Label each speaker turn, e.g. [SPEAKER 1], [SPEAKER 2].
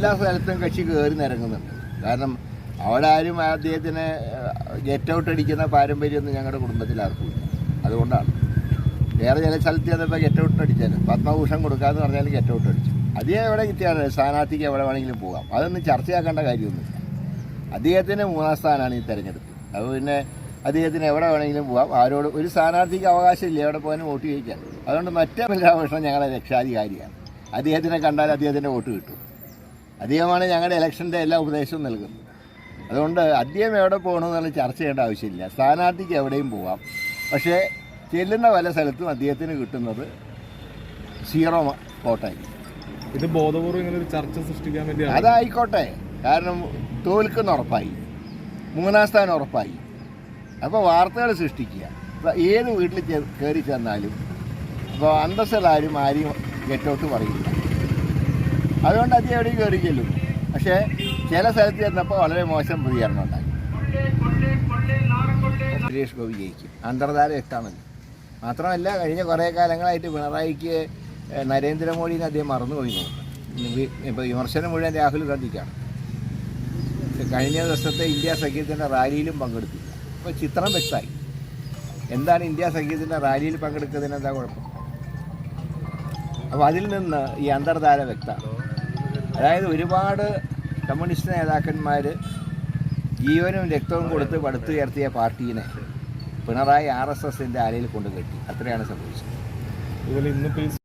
[SPEAKER 1] എല്ലാ സ്ഥലത്തും കക്ഷി കയറി നിരങ്ങുന്നുണ്ട്. കാരണം അവിടെ ആരും അദ്ദേഹത്തിന് ഗെറ്റ് ഔട്ട് അടിക്കുന്ന പാരമ്പര്യമൊന്നും ഞങ്ങളുടെ കുടുംബത്തിൽ ആർക്കും അതുകൊണ്ടാണ്. വേറെ ചില സ്ഥലത്ത് ചെന്നപ്പോൾ ഗെറ്റ് ഔട്ട് അടിച്ചാൽ പത്മഭൂഷൺ കൊടുക്കാമെന്ന് പറഞ്ഞാൽ ഗെറ്റ് ഔട്ട് അടിച്ചു. അദ്ദേഹം എവിടെ കിട്ടിയാണ് സ്ഥാനാർത്ഥിക്ക് എവിടെ വേണമെങ്കിലും പോകാം. അതൊന്നും ചർച്ചയാക്കേണ്ട കാര്യമൊന്നുമില്ല അദ്ദേഹത്തിന് മൂന്നാം സ്ഥാനമാണ് ഈ തെരഞ്ഞെടുപ്പ്. അപ്പോൾ പിന്നെ അദ്ദേഹത്തിന് എവിടെ വേണമെങ്കിലും പോകാം. ആരോട് ഒരു സ്ഥാനാർത്ഥിക്ക് അവകാശമില്ല എവിടെ പോകാനും വോട്ട് ചോദിക്കാം അതുകൊണ്ട് മറ്റേ രാമകൃഷ്ണൻ ഞങ്ങളുടെ രക്ഷാധികാരിയാണ്. അദ്ദേഹത്തിനെ കണ്ടാൽ അദ്ദേഹത്തിന്റെ വോട്ട് കിട്ടും. അദ്ദേഹമാണ് ഞങ്ങളുടെ ഇലക്ഷന്റെ എല്ലാ ഉപദേശവും നൽകുന്നത്. അതുകൊണ്ട് അദ്ദേഹം എവിടെ പോകണമെന്നുള്ള ചർച്ച ചെയ്യേണ്ട ആവശ്യമില്ല. സ്ഥാനാർത്ഥിക്ക് എവിടെയും പോവാം. പക്ഷേ ചെല്ലുന്ന പല സ്ഥലത്തും അദ്ദേഹത്തിന് കിട്ടുന്നത് സീറോ കോട്ടായി.
[SPEAKER 2] ഇത് ബോധപൂർവം ഇങ്ങനെ ഒരു ചർച്ച സൃഷ്ടിക്കാൻ വേണ്ടി
[SPEAKER 1] അതായിക്കോട്ടെ. കാരണം തോൽക്കുന്ന ഉറപ്പായി. മൂന്നാം സ്ഥാനം ഉറപ്പായി. അപ്പോൾ വാർത്തകൾ സൃഷ്ടിക്കുക. ഇപ്പോൾ ഏത് വീട്ടിൽ കയറി ചെന്നാലും ഇപ്പോൾ അന്തസ്സിലാരും ആരും ഗെറ്റൗട്ട് പറയില്ല. അതുകൊണ്ട് അത് എവിടെയും കയറി ചെല്ലും പക്ഷേ ചില സ്ഥലത്ത് ചെന്നപ്പോൾ വളരെ മോശം പ്രതികരണം ഉണ്ടായി. സുരേഷ് ഗോപി ജയിക്കും. അന്തർധാര വ്യക്തമാണല്ലോ മാത്രമല്ല കഴിഞ്ഞ കുറേ കാലങ്ങളായിട്ട് പിണറായിക്ക് നരേന്ദ്രമോദിനെ അദ്ദേഹം മറന്നുപോയി ഇപ്പോൾ വിമർശനം മുഴുവൻ രാഹുൽ ഗാന്ധിക്കാണ്. കഴിഞ്ഞ ദിവസത്തെ ഇന്ത്യ സഖ്യത്തിന്റെ റാലിയിലും പങ്കെടുത്തില്ല. അപ്പോൾ ചിത്രം വ്യക്തമായി. എന്താണ് ഇന്ത്യ സഖ്യത്തിന്റെ റാലിയിൽ പങ്കെടുക്കുന്നതിന് എന്താ കുഴപ്പം? അപ്പോൾ അതിൽ നിന്ന് ഈ അന്തർധാര വ്യക്തമാണ്. അതായത് ഒരുപാട് കമ്മ്യൂണിസ്റ്റ് നേതാക്കന്മാർ ജീവനും രക്തവും കൊടുത്ത് പടുത്തുയർത്തിയ പാർട്ടീനെ പിണറായി ആർ എസ് എസിന്റെ അലയിൽ കൊണ്ടു കെട്ടി അത്രയാണ് സംഭവിച്ചത്.